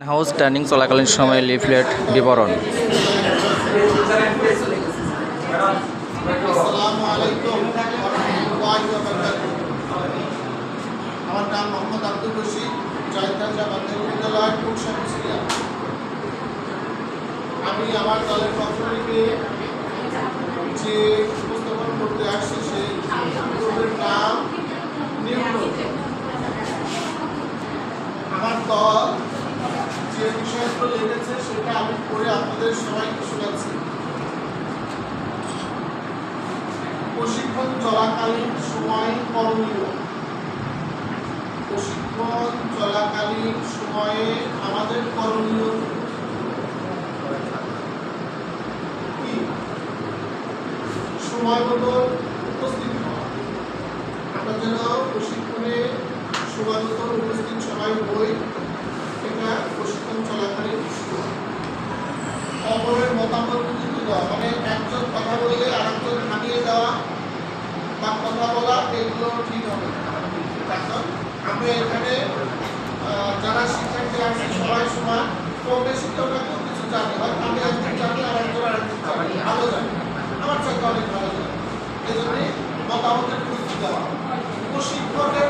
House training চলাকালীন সময়ে leaflet বিবরণ। আমি আমার দলের পক্ষ থেকে যে উপস্থাপন করতে আসছি সেই গ্রুপের নাম নিউটন আমার দল যে বিষয়গুলো লিখেছে সেটা আমি পড়ে আপনাদের সবাইকে শোনাচ্ছি প্রশিক্ষণ চলাকালীন সময় করণীয় প্রশিক্ষণ চলাকালীন সময়ে আমাদের করণীয় সময় মতো উপস্থিত আমরা যেন প্রশিক্ষণে সময় মতো উপস্থিত সবাই হই এটা প্রশিক্ষণ চলাকালীন বিষয় অপরের মতামত কিন্তু দেওয়া মানে একজন কথা বললে আরেকজন থামিয়ে দেওয়া বা কথা বলা এগুলো ঠিক হবে। আমরা এখানে যারা শিক্ষার্থী আছে, সবাই সমান। কম বেশি কেউ না কেউ কিছু জানে, হয় আমি একজন জানি আর একজন আরেকজন জানি। ভালো জানি। আমার চাইতে অনেক ভালো জানি। এই জন্যে মতামতের গুরুত্ব দেওয়া। প্রশিক্ষকের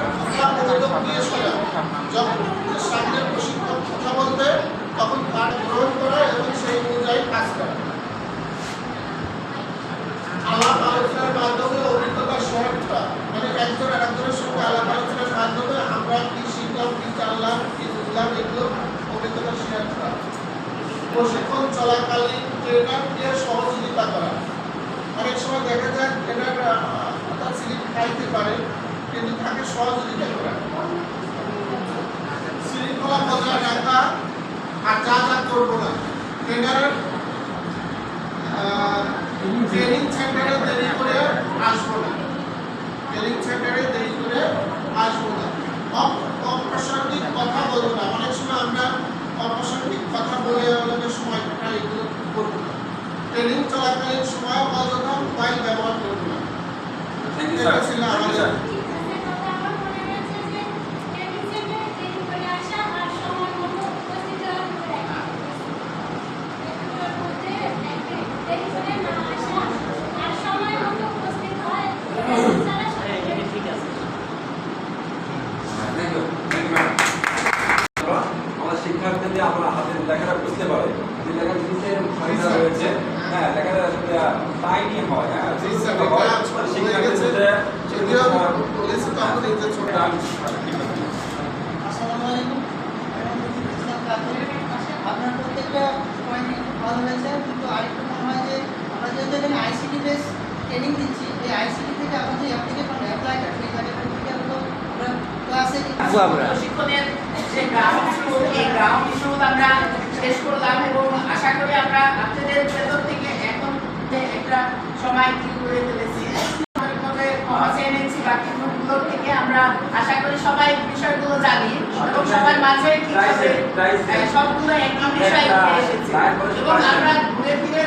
কথা দিয়ে শোনা। যখন সামনে প্রশিক্ষক কথা বলবে, তখন তার গ্রহণ করা এবং সেই অনুযায়ী কাজ করা। প্রশিক্ষণ চলাকালীন ট্রেনারকে সহযোগিতা করা। অনেক সময় দেখা যায় ট্রেনার তার স্লিপ খাইতে পারে, কিন্তু তাকে সহযোগিতা করা। শৃঙ্খলা বজায় রাখা আর যা যা করব না। ট্রেনারের ট্রেনিং সেন্টারে দেরি করে আসব না ট্রেনিং সেন্টারে দেরি করে আসব না অপ- অপ্রাসঙ্গিক কথা বলব না অনেক সময় আমরা অপ্রাসঙ্গিক কথা বলে আমাদের সময় কাটাই এগুলো করব না ট্রেনিং চলাকালীন সময় যদিও বলেছি তো আমাদের এই যে ছোট আমার আপনার প্রত্যেকটা পয়েন্ট খুব ভালো হয়েছে কিন্তু আরেকটু মনে হয় যে আমরা যেহেতু এখানে আইসিটি বেস ট্রেনিং দিচ্ছি এই আইসিটি থেকে আমাদের অ্যাপ্লিকেশন অ্যাপ্লাইটা সেই জায়গাটা থেকে আমরা আমরা ক্লাসে প্রশিক্ষণের যে গ্রাউন্ড ফ্লোর এই গ্রাউন্ড ফ্লোর আমরা শেষ করলাম এবং আশা করি আমরা আপনাদের ভেতর থেকে এখন একটা সময় ঠিক করে ফেলেছি আমাদের মধ্যে ক্ষমা চেয়ে নিচ্ছি বাকি গ্রুপগুলোর থেকে আমরা আশা করি সবাই বিষয়গুলো জানি এবং সবার মাঝে সবগুলো একই বিষয় উঠে এসেছে। এবং আমরা ঘুরে ফিরে